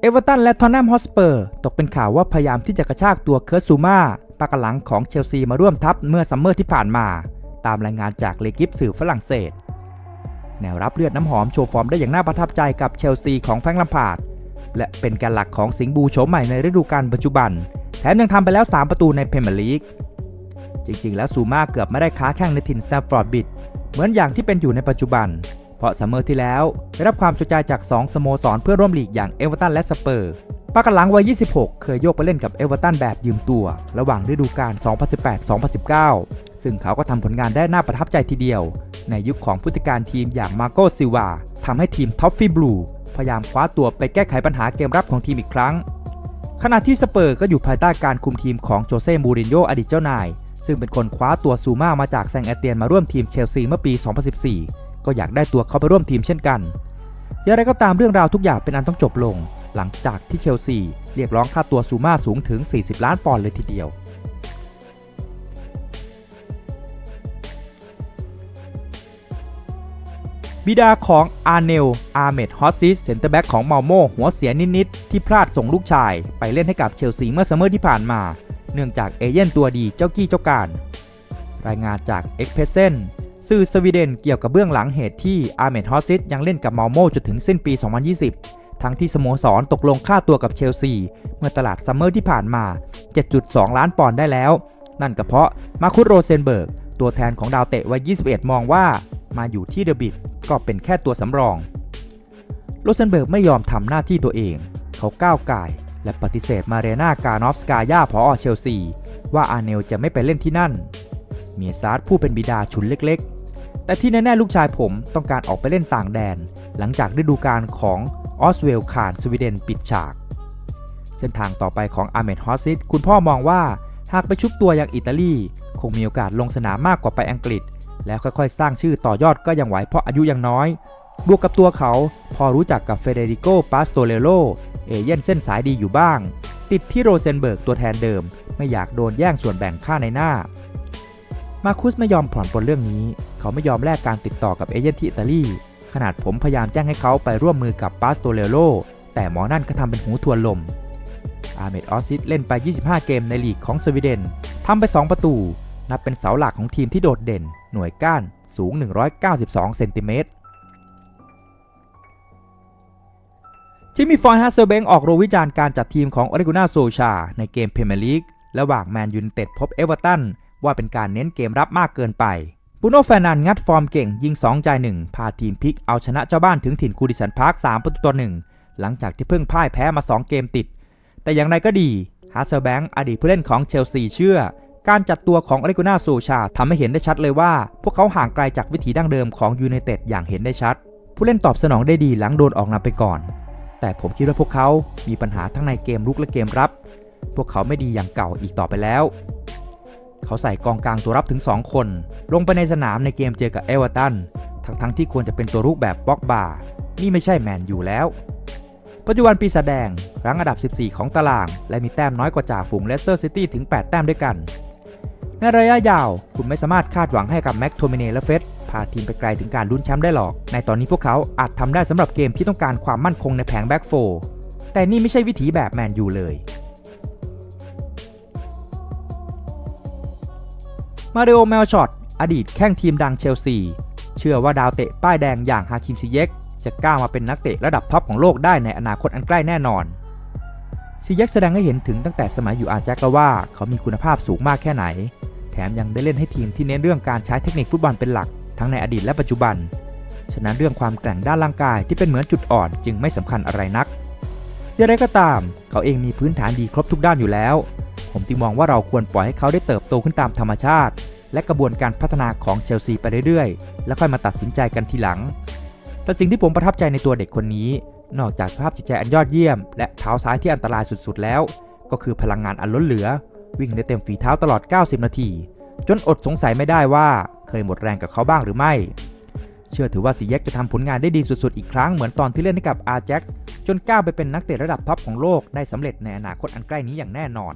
เอเวอร์ตันและทอนแนมฮอสเปอร์ตกเป็นข่าวว่าพยายามที่จะกระชากตัวเคิร์ตซูมาปากหลังของเชลซีมาร่วมทัพเมื่อซัมเมอร์ที่ผ่านมา ตามรายงานจากเลกิฟสื่อฝรั่งเศส แนวรับเลือดน้ำหอมโชว์ฟอร์มได้อย่างน่าประทับใจกับเชลซีของแฟงลัมพาดและเป็นแกนหลักของสิงห์บูโฉมใหม่ในฤดูกาลปัจจุบัน แถมยังทำไปแล้ว 3 ประตูในเพรีเมียร์ลีก จริงๆ แล้วซูมาเกือบไม่ได้ค้าแข่งในถิ่นสแตมฟอร์ดบิดเหมือนอย่างที่เป็นอยู่ในปัจจุบัน เพราะซัมเมอร์ที่แล้วได้รับความสนใจจาก 2 สโมสรเพื่อร่วมลีกอย่างเอเวอร์ตันและสเปอร์ปากหลังวัย 26 เคยโยกไปเล่นกับเอเวอร์ตันแบบยืมตัว ระหว่างฤดูกาล 2018-2019 ซึ่งเขาก็ทำผลงานได้น่าประทับใจทีเดียว ในยุคของผู้จัดการทีมอย่างมาโกซิวาทำให้ทีมท็อฟฟี่บลูพยายามคว้าตัวไปแก้ไขปัญหาเกมรับของทีมอีกครั้ง ขณะที่สเปอร์ก็อยู่ภายใต้การคุมทีมของโจเซ่ มูรินโญ่อดีตเจ้านาย ซึ่งเป็นคนคว้าตัวซูมามาจากแซงแอเตียนมาร่วมทีมเชลซีเมื่อปี 2014 ก็อยากได้ตัวเขาไปร่วมทีมเช่นกัน อย่างไรก็ตามเรื่องราวทุกอย่างเป็นอันต้องจบลง หลังจากที่เชลซีเรียกร้องค่าตัวซูมาสูงถึง 40 ล้านปอนด์เลยทีเดียวบิดาของอาร์เนล อาร์เมดฮอสซิส เซนเตอร์แบ็กของมาโมหัวเสียนิด ๆ ที่พลาดส่งลูกชาย ไปเล่นให้กับเชลซีเมื่อซัมเมอร์ที่ผ่านมา เนื่องจากเอเย่นตัวดีเจ้ากี้เจ้าการ รายงานจากเอ็กเพรสเซน สื่อสวีเดนเกี่ยวกับเบื้องหลังเหตุที่อาร์เมดฮอสซิสยังเล่นกับมาโมจนถึงสิ้นปี 2020 ทั้งที่สโมสรตกลงค่าตัวกับเชลซี เมื่อตลาดซัมเมอร์ที่ผ่านมา 7.2 ล้านปอนด์ได้แล้ว นั่นก็เพราะมาคุโรเซนเบิร์ก ตัวแทนของดาวเตะวัย 21 มองว่า มาอยู่ที่เดอะบิดก็เป็นแค่ตัวสำรอง โรเซนเบิร์กไม่ยอมทำหน้าที่ตัวเอง เขาก้าวไก่และปฏิเสธมาเรนากานอฟสกายาพอเชลซี ว่าอาร์เนลจะไม่ไปเล่นที่นั่น เมียซาร์ดผู้เป็นบิดาฉุนเล็กๆ แต่ที่แน่ ๆ ลูกชายผมต้องการออกไปเล่นต่างแดน หลังจากฤดูกาลของออสเวลคานสวีเดนปิดฉาก เส้นทางต่อไปของอาร์เมดฮอสซิสคุณพ่อมองว่าหากไปชุบตัวอย่างอิตาลี คงมีโอกาสลงสนามมากกว่าไปอังกฤษ แล้วค่อยๆ สร้างชื่อต่อยอดก็ยังไหวเพราะอายุยังน้อย บวกกับตัวเขาพอรู้จักกับเฟเดริโกปาสโตเลโลเอเย่นเส้นสายดีอยู่บ้าง ติดที่โรเซนเบิร์กตัวแทนเดิม ไม่อยากโดนแย่งส่วนแบ่งค่าในหน้า มาคุสไม่ยอมผ่อนปลนเรื่องนี้ เขาไม่ยอมแลกการติดต่อกับเอเย่นที่อิตาลี ขนาดผมพยายามแจ้งให้เขาไปร่วมมือกับปาสโตเลโลแต่หมอนั่นก็ทำเป็นหูทวนลม อาเมดออสซิสเล่นไป 25 เกมในลีกของสวีเดนทำไป 2 ประตู นับเป็นเสาหลักของทีมที่โดดเด่น หน่วยก้านสูง 192 เซนติเมตรที่มีฟอยฮัสเซอร์เบงออกโรงวิจารณ์การจัดทีมของออริกุนาโซชา ในเกมเพรเมียร์ลีกระหว่างแมนยูนเต็ดพบเอเวอร์ตันว่าเป็นการเน้นเกมรับมากเกินไป บูโน่แฟนันงัดฟอร์มเก่ง ยิง 2 ใจ 1 พาทีมพลิกเอาชนะเจ้าบ้านถึงถิ่นคูดิสันพาร์ค3ประตูต่อ1หลังจากที่เพิ่งพ่ายแพ้มา 2 เกมติด แต่อย่างไรก็ดีฮัสเซอร์แบงค์อดีตผู้เล่นของเชลซีเชื่อ การจัดตัวของอริโกนาโซชาทำให้เห็นได้ชัดเลยว่า พวกเขาห่างไกลจากวิถีดั้งเดิมของยูไนเต็ดอย่างเห็นได้ชัด ผู้เล่นตอบสนองได้ดีหลังโดนออกนำไปก่อน แต่ผมคิดว่าพวกเขามีปัญหาทั้งในเกมรุกและเกมรับ พวกเขาไม่ดีอย่างเก่าอีกต่อไปแล้ว เขาใส่กองกลางตัวรับถึง 2 คน ลงไปในสนามในเกมเจอกับเอเวอร์ตัน ทั้งทั้งที่ควรจะเป็นตัวรุกแบบบ็อกบาร์นี่ไม่ใช่แมนอยู่แล้ว ปัจจุบันปีศาจแดงรั้งอันดับ 14 ของตาราง และมีแต้มน้อยกว่าจ่าฝูงเลสเตอร์ซิตี้ถึง 8 แต้มด้วยกัน ในระยะยาว คุณไม่สามารถคาดหวังให้กับแม็กโทมิเนและเฟสพาทีมไปไกลถึงการลุ้นแชมป์ได้หรอก ในตอนนี้พวกเขาอาจทำได้สำหรับเกมที่ต้องการความมั่นคงในแผงแบ็กโฟร์แต่นี่ไม่ใช่วิถีแบบแมนยูเลย มาริโอแมลชอตอดีตแข้งทีมดังเชลซี เชื่อว่าดาวเตะป้ายแดงอย่างฮาคิมซิเยกจะก้าวมาเป็นนักเตะระดับท็อปของโลกได้ในอนาคตอันใกล้แน่นอนซิเยกแสดงให้เห็นถึงตั้งแต่สมัยอยู่อาแจ็คแล้วว่าเขามีคุณภาพสูงมากแค่ไหน แถมยังได้เล่นให้ทีมที่เน้นเรื่องการใช้เทคนิคฟุตบอลเป็นหลัก ทั้งในอดีตและปัจจุบัน ฉะนั้นเรื่องความแกร่งด้านร่างกายที่เป็นเหมือนจุดอ่อนจึงไม่สำคัญอะไรนักอย่างไรก็ตาม เขาเองมีพื้นฐานดีครบทุกด้านอยู่แล้ว ผมจึงมองว่าเราควรปล่อยให้เขาได้เติบโตขึ้นตามธรรมชาติ และกระบวนการพัฒนาของเชลซีไปเรื่อยๆ แล้วค่อยมาตัดสินใจกันทีหลัง แต่สิ่งที่ผมประทับใจในตัวเด็กคนนี้ นอกจากสภาพจิตใจอันยอดเยี่ยม และเท้าซ้ายที่อันตรายสุดๆแล้ว ก็คือพลังงานอันล้นเหลือ วิ่งได้เต็มฝีเท้าตลอด 90 นาที จนอดสงสัยไม่ได้ว่าเคยหมดแรงกับเขาบ้างหรือไม่ เชื่อถือว่าสีแยกจะทำผลงานได้ดีสุดๆอีกครั้งเหมือนตอนที่เล่นให้กับอาร์แจ็คจนก้าวไปเป็นนักเตะระดับท็อปของโลกได้สำเร็จในอนาคตอันใกล้นี้อย่างแน่นอน